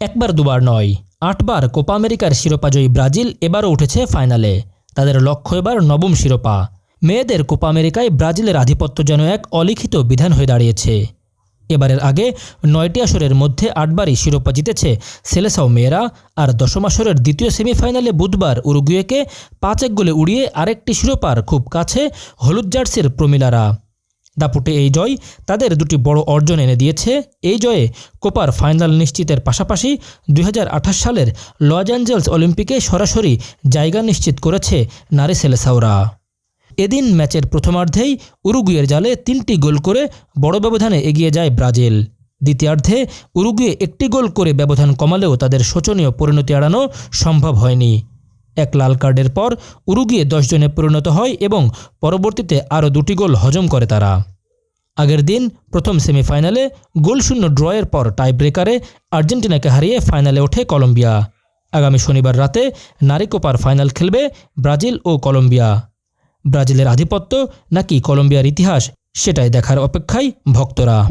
একবার দুবার নয়, আটবার কোপা আমেরিকার শিরোপাজয়ী ব্রাজিল এবারও উঠেছে ফাইনালে। তাদের লক্ষ্য এবার নবম শিরোপা। মেয়েদের কোপা আমেরিকায় ব্রাজিলের আধিপত্য যেন এক অলিখিত বিধান হয়ে দাঁড়িয়েছে। এবারের আগে নয়টি আসরের মধ্যে আটবারই শিরোপা জিতেছে সেলেসাও মেয়েরা আর দশম আসরের দ্বিতীয় সেমিফাইনালে বুধবার উরুগুয়েকে পাঁচ এক গোলে উড়িয়ে আরেকটি শিরোপার খুব কাছে হলুদ জার্সির প্রমিলারা। দাপুটে এই জয় তাদের দুটি বড় অর্জন এনে দিয়েছে। এই জয়ে কোপার ফাইনাল নিশ্চিতের পাশাপাশি দুই হাজার আঠাশ সালের লস অ্যাঞ্জেলস অলিম্পিকে সরাসরি জায়গা নিশ্চিত করেছে নারী সেলেসাওরা। এদিন ম্যাচের প্রথমার্ধেই উরুগুয়ের জালে তিনটি গোল করে বড় ব্যবধানে এগিয়ে যায় ব্রাজিল। দ্বিতীয়ার্ধে উরুগুয়ে একটি গোল করে ব্যবধান কমালেও তাদের শোচনীয় পরিণতি এড়ানো সম্ভব হয়নি। এক লাল কার্ডের পর উরুগিয়ে দশ জনে পরিণত হয় এবং পরবর্তীতে আরও দুটি গোল হজম করে তারা। আগের দিন প্রথম সেমিফাইনালে গোলশূন্য ড্রয়ের পর টাই ব্রেকারে আর্জেন্টিনাকে হারিয়ে ফাইনালে ওঠে কলম্বিয়া। আগামী শনিবার রাতে নারী কোপার ফাইনাল খেলবে ব্রাজিল ও কলম্বিয়া। ব্রাজিলের আধিপত্য নাকি কলম্বিয়ার ইতিহাস সেটাই দেখার অপেক্ষায় ভক্তরা।